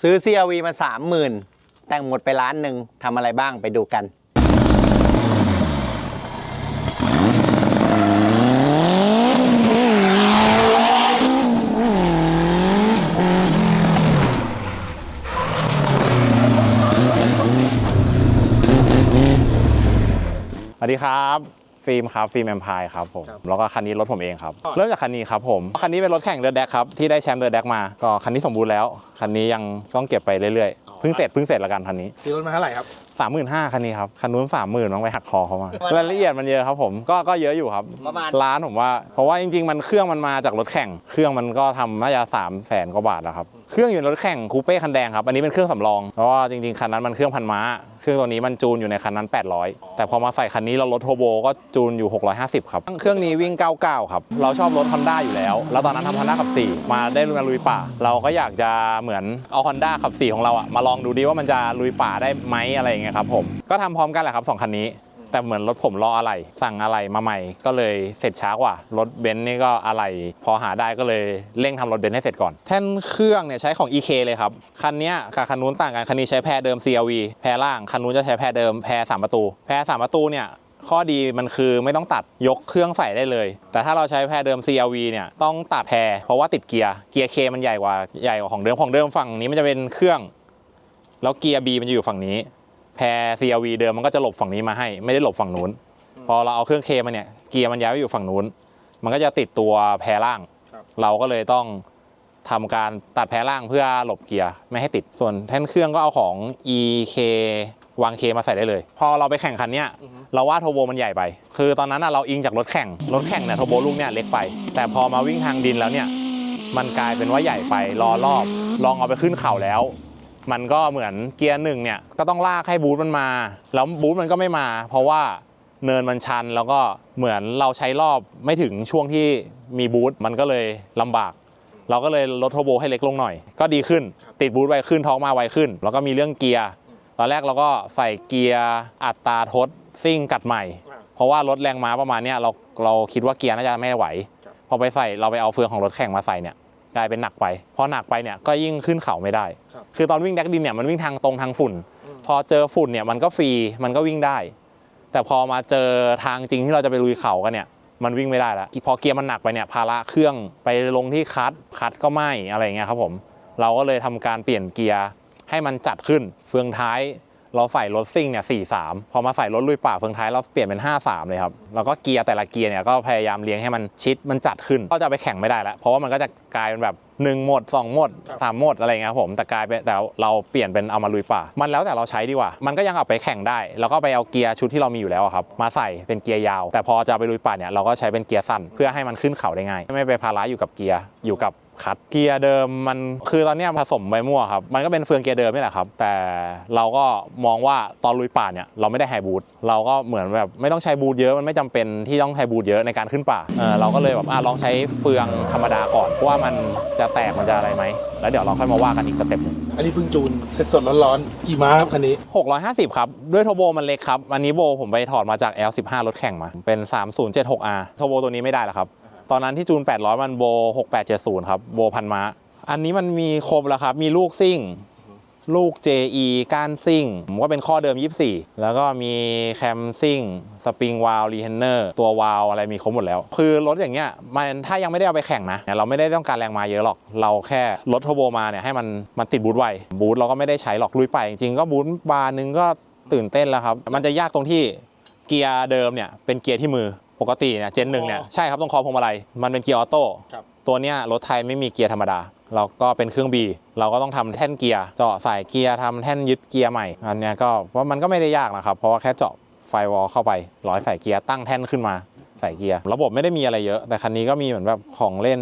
ซื้อ CRV มา 30,000 แต่งหมดไปล้านหนึ่งทำอะไรบ้างไปดูกัน สวัสดีครับ ฟิล์มครับฟิล์มแอมพายครับผมแล้วก็คันนี้รถผมเองครับ เริ่มจากคันนี้ครับผมคันนี้เป็นรถแข่งเรือแดกครับที่ได้แชมป์เรือแดกมา ก็คันนี้สมบูรณ์แล้วคันนี้ยังต้องเก็บไปเรื่อยๆเพิ่งเสร็จเพิ่งเสร็จละกันคันนี้ ซื้อรถมาเท่าไหร่ครับ สามหมื่นห้าคันนี้ครับ คันนู้นสามหมื่นต้องไปหักคอเขามารายละเอียดมันเยอะครับผมก็ก็เยอะอยู่ครับประมาณ ล้านผมว่า เพราะว่าจริงๆ มันเครื่องมันมาจากรถแข่ง เครื่องมันก็ทำน่าจะสามแสนกว่าบาทแล้วครับเครื่องอยู่ในรถแข่งคูเป้คันแดงครับอันนี้เป็นเครื่องสำรองเพราะว่าจริงๆคันนั้นมันเครื่องพันม้า เครื่องตัวนี้มันจูนอยู่ในคันนั้น 800 แต่พอมาใส่คันนี้เราลดโทโบก็จูนอยู่ 650 ครับ เครื่องนี้วิ่ง 99 ครับ เราชอบรถ Honda อยู่แล้ว แล้วตอนนั้นทำ Honda ขับ 4 มาได้มาลุยป่า เราก็อยากจะเหมือนเอา Honda ขับ 4 ของเราอะมาลองดูดีว่ามันจะลุยป่าได้ไหมอะไรอย่างเงี้ยครับผมก็ทำพร้อมกันแหละครับสองคันนี้ แต่เหมือนรถผมรออะไร สั่งอะไรมาใหม่ก็เลยเสร็จช้ากว่ารถเบนซ์นี่ก็อะไร พอหาได้ก็เลยเร่งทำรถเบนซ์ให้เสร็จก่อน แท่นเครื่องเนี่ยใช้ของ EK เลยครับ คันเนี้ยกับคันนู้นต่างกัน คันนี้ใช้แพรเดิม CRV แพรล่าง คันนู้นจะใช้แพรเดิมแพรสามประตู แพรสามประตูเนี่ยข้อดีมันคือไม่ต้องตัดยกเครื่องใส่ได้เลย แต่ถ้าเราใช้แพรเดิม CRV เนี่ยต้องตัดแพรเพราะว่าติดเกียร์ เกียร์ K มันใหญ่กว่าใหญ่กว่าของเดิมของเดิมฝั่งนี้มันจะเป็นเครื่อง แล้วเกียร์ B มันจะอยู่ฝั่งนี้ แพร CRV เดิมมันก็จะหลบฝั่งนี้มาให้ ไม่ได้หลบฝั่งนู้น พอเราเอาเครื่องเคมาเนี่ยเกียร์มันย้ายไปอยู่ฝั่งนู้น มันก็จะติดตัวแพรล่างครับเราก็เลยต้องทำการตัดแพรล่างเพื่อหลบเกียร์ไม่ให้ติด ส่วนแท่นเครื่องก็เอาของ EK วางเคมาใส่ได้เลย พอเราไปแข่งคันเนี้ยเราว่าโทโบมันใหญ่ไป คือตอนนั้นน่ะเราอิงจากรถแข่ง รถแข่งเนี่ยโทโบลูกเนี่ยเล็กไป แต่พอมาวิ่งทางดินแล้วเนี่ยมันกลายเป็นว่าใหญ่ไปรอรอบ ลองเอาไปขึ้นเขาแล้ว มันก็เหมือนเกียร์หนึ่งเนี่ยก็ต้องลากให้บูทมันมา แล้วบูทมันก็ไม่มา เพราะว่าเนินมันชันแล้วก็เหมือนเราใช้รอบไม่ถึงช่วงที่มีบูทมันก็เลยลำบาก เราก็เลยลดโทโบให้เล็กลงหน่อย ก็ดีขึ้นติดบูทไวขึ้นท้องมาไวขึ้น แล้วก็มีเรื่องเกียร์ตอนแรกเราก็ใส่เกียร์อัตราทดซิ่งกัดใหม่ เพราะว่ารถแรงม้าประมาณเนี้ยเราเราคิดว่าเกียร์น่าจะไม่ไหว พอไปใส่เราไปเอาเฟืองของรถแข่งมาใส่เนี่ย กลายเป็นหนักไปพอหนักไปเนี่ยก็ยิ่งขึ้นเขาไม่ได้ครับคือตอนวิ่งแดกดินเนี่ยมันวิ่งทางตรงทางฝุ่น พอเจอฝุ่นเนี่ยมันก็ฟรีมันก็วิ่งได้ แต่พอมาเจอทางจริงที่เราจะไปลุยเขากันเนี่ยมันวิ่งไม่ได้แล้วพอเกียร์มันหนักไปเนี่ยภาระเครื่องไปลงที่คัดคัดก็ไหมอะไรอย่างเงี้ยครับผม เราก็เลยทำการเปลี่ยนเกียร์ให้มันจัดขึ้น เฟืองท้าย เราใส่รถซิ่งเนี่ยสี่สามพอมาใส่รถลุยป่าเฟืองท้ายเราเปลี่ยนเป็น 5 3 เลยครับ แล้วก็เกียร์แต่ละเกียร์เนี่ยก็พยายามเลี้ยงให้มันชิดมันจัดขึ้น ก็จะไปแข่งไม่ได้แล้วเพราะว่ามันก็จะกลายเป็นแบบ1โหมด2โหมด3โหมดอะไรเงี้ยครับผมแต่กลายเป็นแต่เราเปลี่ยนเป็นเอามาลุยป่า มันแล้วแต่เราใช้ดีกว่า มันก็ยังเอาไปแข่งได้ แล้วก็ไปเอาเกียร์ชุดที่เรามีอยู่แล้วครับมาใส่เป็นเกียร์ยาว แต่พอจะไปลุยป่าเนี่ยเราก็ใช้เป็นเกียร์สั้นเพื่อให้มันขึ้นเขาได้ง่ายไม่ไปภาระอยู่กับเกียร์อยู่กับ คัดเกียร์เดิมมันคือตอนเนี้ยผสมไปมั่วครับ มันก็เป็นเฟืองเกียร์เดิมนี่แหละครับ แต่เราก็มองว่าตอนลุยป่าเนี่ยเราไม่ได้ไฮบูทเราก็เหมือนแบบไม่ต้องใช้บูทเยอะมันไม่จำเป็นที่ต้องไฮบูทเยอะในการขึ้นป่าเออเราก็เลยแบบอะลองใช้เฟืองธรรมดาก่อนว่ามันจะแตกมันจะอะไรไหมแล้วเดี๋ยวเราค่อยมาว่ากันอีกสเต็ปหนึงอันนี้เพิ่งจูนเสร็จสดร้อนๆกี่ม้าครับคันนี้ 650 ครับ ด้วยโทโบมันเล็กครับ อันนี้โบผมไปถอดมาจาก L15 รถแข่งมา เป็น 3076R โทโบตัวนี้ไม่ได้แล้วครับ ตอนนั้นที่จูน 800 มันโบ 6870 ครับ โบพันม้าอันนี้มันมีครบแล้วครับ มีลูกซิ่ง ลูก JE ก้านซิ่งผมก็เป็นข้อเดิม 24 แล้วก็มีแคมซิ่ง สปริงวาลรีเทนเนอร์ ตัววาลอะไรมีครบหมดแล้ว คือรถอย่างเงี้ยมันถ้ายังไม่ได้เอาไปแข่งนะ เราไม่ได้ต้องการแรงมาเยอะหรอก เราแค่ลดเทอร์โบมาเนี่ยให้มันมันติดบูทไว บูทเราก็ไม่ได้ใช้หรอกลุยไป จริงๆก็บูทบาร์นึงก็ตื่นเต้นแล้วครับ มันจะยากตรงที่เกียร์เดิมเนี่ยเป็นเกียร์ที่มือ ปกติเนี่ยเจนหนึ่งเนี่ยใช่ครับต้องคอพวงมาลัยมันเป็นเกียร์ออโต้ครับตัวเนี้ยรถไทยไม่มีเกียร์ธรรมดา เราก็เป็นเครื่อง B เราก็ต้องทำแท่นเกียร์เจาะใส่เกียร์ทำแท่นยึดเกียร์ใหม่อันเนี้ยก็ว่ามันก็ไม่ได้ยากนะครับเพราะว่าแค่เจาะไฟวอลเข้าไปร้อยใส่เกียร์ตั้งแท่นขึ้นมาใส่เกียร์ระบบไม่ได้มีอะไรเยอะ แต่คันนี้ก็มีเหมือนแบบของเล่น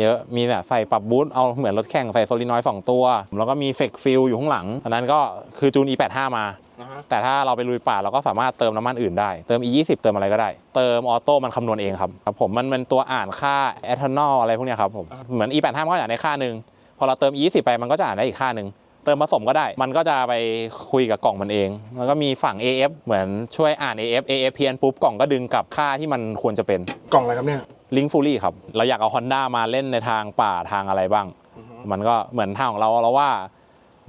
เยอะมีแบบใส่ปรับบูทเอาเหมือนรถแข่งใส่โซลินอยด์สองตัว แล้วก็มีเฟกฟิลอยู่ข้างหลังอันนั้นก็คือจูน E85 มานะฮะ แต่ถ้าเราไปลุยป่าเราก็สามารถเติมน้ำมันอื่นได้ เติม E20 เติมอะไรก็ได้ เติมออโต้มันคำนวณเองครับครับผมมันเป็นตัวอ่านค่า e t h a n o l อะไรพวกเนี้ยครับผมเหมือน E85 มันก็อ่านได้ค่าหนึ่งพอเราเติม E20 ไปมันก็จะอ่านได้อีกค่าหนึ่งเติมผสมก็ได้ มันก็จะไปคุยกับกล่องมันเอง แล้วก็มีฝั่ง AF เหมือนช่วยอ่าน AF AF เพียนปุ๊บกล่องก็ดึงกลับค่าที่มันควรจะเป็น กล่องอะไรครับเนี่ยลิงฟูลี่ครับ เราอยากเอา Honda มาเล่นในทางป่าทางอะไรบ้าง มันก็เหมือนทางของเราเราว่า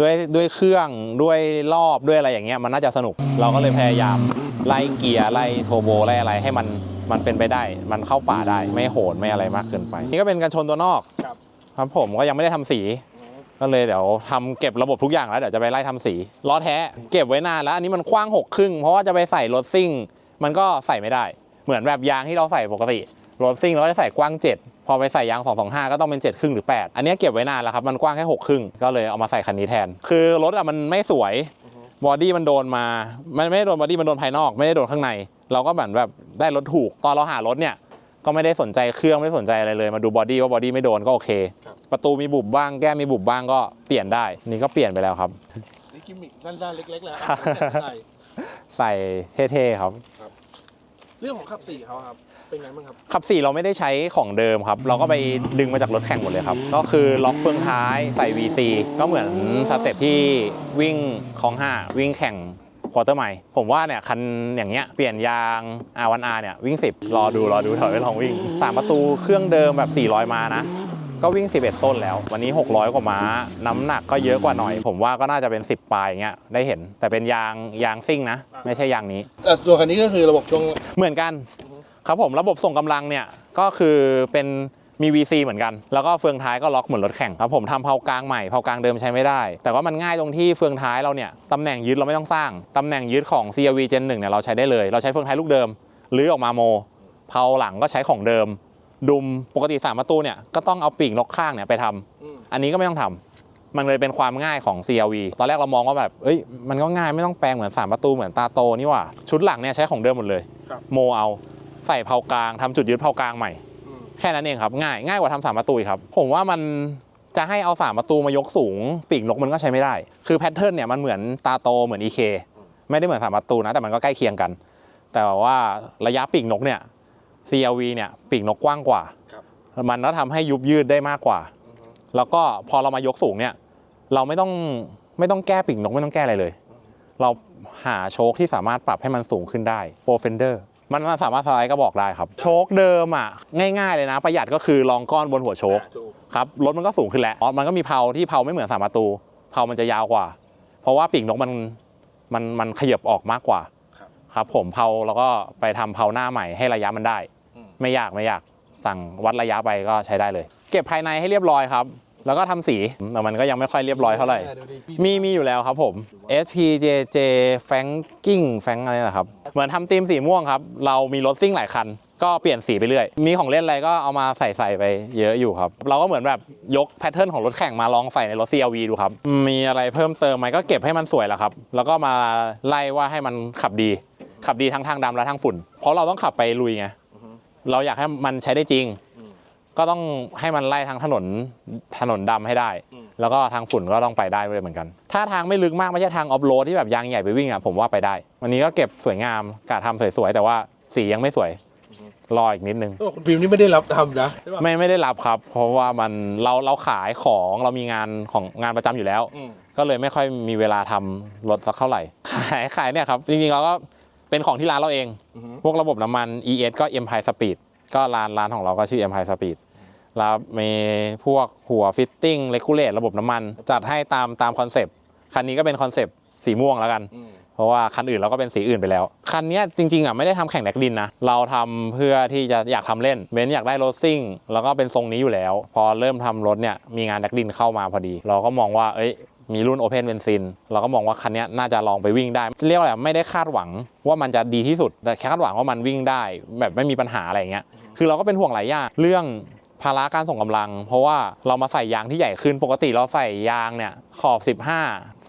ด้วยด้วยเครื่องด้วยรอบด้วยอะไรอย่างเงี้ยมันน่าจะสนุก เราก็เลยพยายามไล่เกียร์ไล่โทโบไล่อะไรให้มันมันเป็นไปได้ มันเข้าป่าได้ไม่โหนไม่อะไรมากเกินไป นี่ก็เป็นกันชนตัวนอกครับครับผมก็ยังไม่ได้ทำสีก็เลยเดี๋ยวทำเก็บระบบทุกอย่างแล้วเดี๋ยวจะไปไล่ทำสีล้อแท้เก็บไว้นานแล้วอันนี้มันกว้างหกครึ่งเพราะว่าจะไปใส่รถซิ่ง มันก็ใส่ไม่ได้ เหมือนแบบยางที่เราใส่ปกติรถซิ่งเราก็จะใส่กว้าง7 พอไปใส่ยาง 225 ก็ต้องเป็น 7 ครึ่งหรือ 8 อันเนี้ยเก็บไว้นานแล้วครับ มันกว้างแค่ 6 ครึ่ง ก็เลยเอามาใส่คันนี้แทน คือรถอะมันไม่สวยบอดี้มันโดนมา มันไม่ได้โดนบอดี้มันโดนภายนอก ไม่ได้โดนข้างใน เราก็แบบแบบได้รถถูก ตอนเราหารถเนี่ยก็ไม่ได้สนใจเครื่องไม่สนใจอะไรเลย มาดูบอดี้ว่าบอดี้ไม่โดนก็โอเค ประตูมีบุบบ้างแก้มมีบุบบ้างก็เปลี่ยนได้ นี่ก็เปลี่ยนไปแล้วครับนี่กิมมิคสั้นๆเล็กๆแล้วใช่ใส่เท่ๆครับ เรื่องของขับสี่เขาครับ เป็นไงบ้างครับ ขับสี่เราไม่ได้ใช้ของเดิมครับ เราก็ไปดึงมาจากรถแข่งหมดเลยครับ ก็คือล็อกเฟืองท้ายใส่ VC ก็เหมือนสเต็ปที่วิ่งของห้าวิ่งแข่งควอเตอร์ไมล์ผมว่าเนี่ยคันอย่างเงี้ยเปลี่ยนยาง R1R เนี่ยวิ่ง 10 รอดูรอดูถอยไปลองวิ่งสามประตูเครื่องเดิมแบบ 400 มานะ ก็วิ่ง 11 ต้นแล้ว วันนี้ 600 กว่าม้า น้ำหนักก็เยอะกว่าหน่อย ผมว่าก็น่าจะเป็น 10 ปลายอย่างเงี้ยได้เห็น แต่เป็นยางยางซิ่งนะ ไม่ใช่ยางนี้ แต่ตัวคันนี้ก็คือระบบช่วง เหมือนกัน ครับผมระบบส่งกำลังเนี่ยก็คือเป็นมี VC เหมือนกัน แล้วก็เฟืองท้ายก็ล็อกเหมือนรถแข่งครับผมทำเพากลางใหม่เพากลางเดิมใช้ไม่ได้ แต่ว่ามันง่ายตรงที่เฟืองท้ายเราเนี่ยตำแหน่งยึดเราไม่ต้องสร้างตำแหน่งยึดของ CRV Gen 1เนี่ยเราใช้ได้เลย เราใช้เฟืองท้ายลูกเดิมหรือออกมาโมเพาหลังก็ใช้ของเดิม ดุมปกติสามประตูเนี่ยก็ต้องเอาปีกนกข้างเนี่ยไปทำอืมอันนี้ก็ไม่ต้องทำมันเลยเป็นความง่ายของ CRV ตอนแรกเรามองว่าแบบเอ้ยมันก็ง่ายไม่ต้องแปลงเหมือน 3 ประตูเหมือนตาโตนี่หว่า ชุดหลังเนี่ยใช้ของเดิมหมดเลยครับโมเอาใส่เผากลางทำจุดยึดเผากลางใหม่อืมแค่นั้นเองครับ ง่ายง่ายกว่าทำสามประตูอีกครับ ผมว่ามันจะให้เอาสามประตูมายกสูง ปีกนกมันก็ใช้ไม่ได้ คือแพทเทิร์นเนี่ยมันเหมือนตาโตเหมือน EK ไม่ได้เหมือนสามประตูนะแต่มันก็ใกล้เคียงกัน แต่ว่าระยะปีกนกเนี่ย CRV เนี่ยปีกนกกว้างกว่าครับมันก็ทำให้ยุบยืดได้มากกว่า แล้วก็พอเรามายกสูงเนี่ย เราไม่ต้องไม่ต้องแก้ปีกนกไม่ต้องแก้อะไรเลย เราหาโชคที่สามารถปรับให้มันสูงขึ้นได้โปรเฟนเดอร์มันมันสามารถสไลด์ก็บอกได้ครับ โชคเดิมอะง่ายๆเลยนะ ประหยัดก็คือรองก้อนบนหัวโชคถูกครับรถมันก็สูงขึ้นแล้วอ๋อมันก็มีเพลาที่เพลาไม่เหมือนสามประตูเพลามันจะยาวกว่า เพราะว่าปีกนกมันมันมันขยับออกมากกว่า ครับครับผมเพลาแล้วก็ไปทำเพลาหน้าใหม่ให้ระยะมันได้ อืม ไม่ยากไม่ยากสั่งวัดระยะไปก็ใช้ได้เลย เก็บภายในให้เรียบร้อยครับ แล้วก็ทำสีแต่มันก็ยังไม่ค่อยเรียบร้อยเท่าไหร่ดี๋ยวดิพี่มีมีอยู่แล้วครับผม SPJJ Franking แฟงอะไรนะครับ เหมือนทำธีมสีม่วงครับ เรามีรถซิ่งหลายคัน ก็เปลี่ยนสีไปเรื่อย มีของเล่นอะไรก็เอามาใส่ใส่ไปเยอะอยู่ครับ เราก็เหมือนแบบยกแพทเทิร์นของรถแข่งมาลองใส่ในรถ CRV ดูครับ มีอะไรเพิ่มเติมไหมก็เก็บให้มันสวยแหละครับ แล้วก็มาไล่ว่าให้มันขับดี ขับดีทั้งทางดำและทางฝุ่น เพราะเราต้องขับไปลุยไงเราอยากให้มันใช้ได้จริง ก็ต้องให้มันไล่ทางถนนถนนดำให้ได้แล้วก็ทางฝุ่นก็ต้องไปได้ด้วยเหมือนกัน ถ้าทางไม่ลึกมากไม่ใช่ทางออฟโรดที่แบบยางใหญ่ไปวิ่งอะผมว่าไปได้ วันนี้ก็เก็บสวยงามกะทำสวยๆแต่ว่าสียังไม่สวยรออีกนิดนึงก็บอกคุณฟิล์มนี่ไม่ได้รับทำนะใช่ป่ะไม่ไม่ได้รับครับ เพราะว่ามันเราเราขายของเรามีงานของงานประจำอยู่แล้ว อืมก็เลยไม่ค่อยมีเวลาทำรถสักเท่าไหร่ ขายขายเนี่ยครับจริงๆเราก็ เป็นของที่ร้านเราเอง อือฮึพวกระบบน้ำมัน ES ก็ Empire Speed ก็ร้านร้านของเราก็ชื่อ Empire Speed แล้วมีพวกหัวฟิตติ้งเลกูเลตระบบน้ำมัน จัดให้ตามตามคอนเซปต์คันนี้ก็เป็นคอนเซปต์สีม่วงแล้วกัน อืมเพราะว่าคันอื่นเราก็เป็นสีอื่นไปแล้ว คันเนี้ยจริงๆอะไม่ได้ทำแข่งแดกดินนะ เราทำเพื่อที่จะอยากทำเล่นเบนซ์อยากได้รถซิ่ง แล้วก็เป็นทรงนี้อยู่แล้ว พอเริ่มทำรถเนี่ยมีงานแดกดินเข้ามาพอดี เราก็มองว่าเอ้ย มีรุ่น Open เบนซินเราก็มองว่าคันนี้น่าจะลองไปวิ่งได้ เรียกว่าอะไรไม่ได้คาดหวังว่ามันจะดีที่สุด แต่แค่คาดหวังว่ามันวิ่งได้ แบบไม่มีปัญหาอะไรอย่างเงี้ยคือเราก็เป็นห่วงหลายอย่างเรื่อง ภาระการส่งกำลัง เพราะว่าเรามาใส่ยางที่ใหญ่ขึ้นปกติเราใส่ยางเนี่ยขอบ 15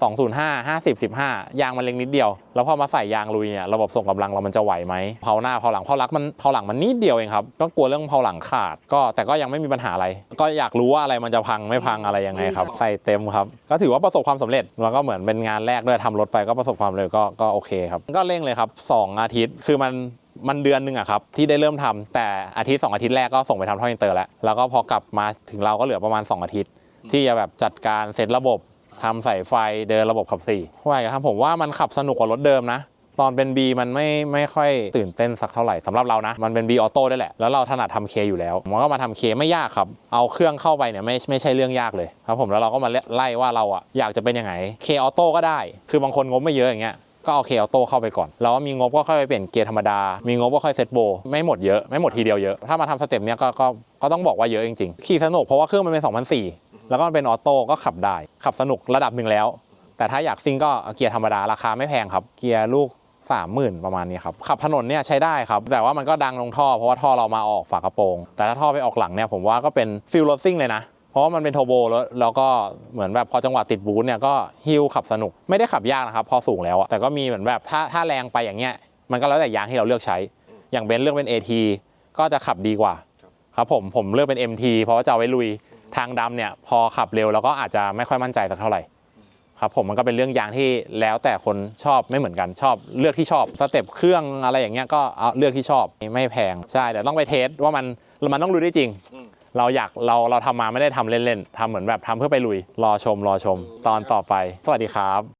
205 50 15 ยางมันเล็กนิดเดียว แล้วพอมาใส่ยางลุยเนี่ยระบบส่งกำลังเรามันจะไหวไหมเผาหน้าเผาหลังเผาหลังมันเผาหลังมันนิดเดียวเองครับก็กลัวเรื่องเผาหลังขาด ก็แต่ก็ยังไม่มีปัญหาอะไร ก็อยากรู้ว่าอะไรมันจะพังไม่พังอะไรยังไงครับใส่เต็มครับ ก็ถือว่าประสบความสำเร็จแล้วก็เหมือนเป็นงานแรกด้วยทำรถไปก็ประสบความสำเร็จก็ก็โอเคครับก็เร่งเลยครับสองอาทิตย์คือมัน มันเดือนหนึ่งอะครับที่ได้เริ่มทำแต่อาทิตย์สองอาทิตย์แรกก็ส่งไปทำท่ออินเตอร์แล้วแล้วก็พอกลับมาถึงเราก็เหลือประมาณ 2 อาทิตย์ ที่จะแบบจัดการเซตระบบทำสายไฟเดินระบบขับสี่ว่าอยากทำผมว่ามันขับสนุกกว่ารถเดิมนะ ตอนเป็น B มันไม่ไม่ค่อยตื่นเต้นสักเท่าไหร่สำหรับเรานะ มันเป็น B ออโต้ได้แหละ แล้วเราถนัดทำ K อยู่แล้วผมก็มาทำ K ไม่ยากครับ เอาเครื่องเข้าไปเนี่ยไม่ไม่ใช่เรื่องยากเลยครับผมแล้วเราก็มาไล่ว่าเราอะอยากจะเป็นยังไง K ออโต้ก็ได้ คือบางคนงบไม่เยอะอย่างเงี้ย ก็เอา K ออโต้เข้าไปก่อน แล้วมีงบก็ค่อยไปเปลี่ยนเกียร์ธรรมดา มีงบก็ค่อยเซตโบไม่หมดเยอะไม่หมดทีเดียวเยอะ ถ้ามาทำสเต็ปเนี้ยก็ก็ก็ต้องบอกว่าเยอะจริงๆ ขี่สนุกเพราะว่าเครื่องมันเป็น2004แล้วก็มันเป็นออโต้ก็ขับได้ ขับสนุกระดับหนึ่งแล้ว แต่ถ้าอยากซิ่งก็เกียร์ธรรมดาราคาไม่แพงครับ เกียร์ลูก30,000ประมาณนี้ครับ ขับถนนเนี่ยใช้ได้ครับ แต่ว่ามันก็ดังลงท่อเพราะว่าท่อเรามาออกฝากระโปรง แต่ถ้าท่อไปออกหลังเนี่ยผมว่าก็เป็นฟิลรซิ่งเลยนะ ราะมันเป็นโทโบแล้วแล้วก็เหมือนแบบพอจังหวะติดบูทเนี่ยก็ฮิลขับสนุกไม่ได้ขับยากนะครับพอสูงแล้วแต่ก็มีเหมือนแบบถ้าถ้าแรงไปอย่างเงี้ยมันก็แล้วแต่ยางที่เราเลือกใช้ อย่างเบนซ์เลือกเป็น AT ก็จะขับดีกว่าครับผมผมเลือกเป็น MT เพราะว่าจะเอาไว้ลุยทางดำเนี่ยพอขับเร็วแล้วก็อาจจะไม่ค่อยมั่นใจสักเท่าไหร่ครับผมมันก็เป็นเรื่องยางที่แล้วแต่คนชอบไม่เหมือนกันชอบเลือกที่ชอบสเต็ปเครื่องอะไรอย่างเงี้ยก็เอาเลือกที่ชอบไม่แพงใช่เดี๋ยวต้องไปเทสว่ามันมันต้องรู้ได้จริง เราอยากเราเราทำมาไม่ได้ทำเล่นๆทำเหมือนแบบทำเพื่อไปลุย รอชม รอชม ตอนต่อไป สวัสดีครับ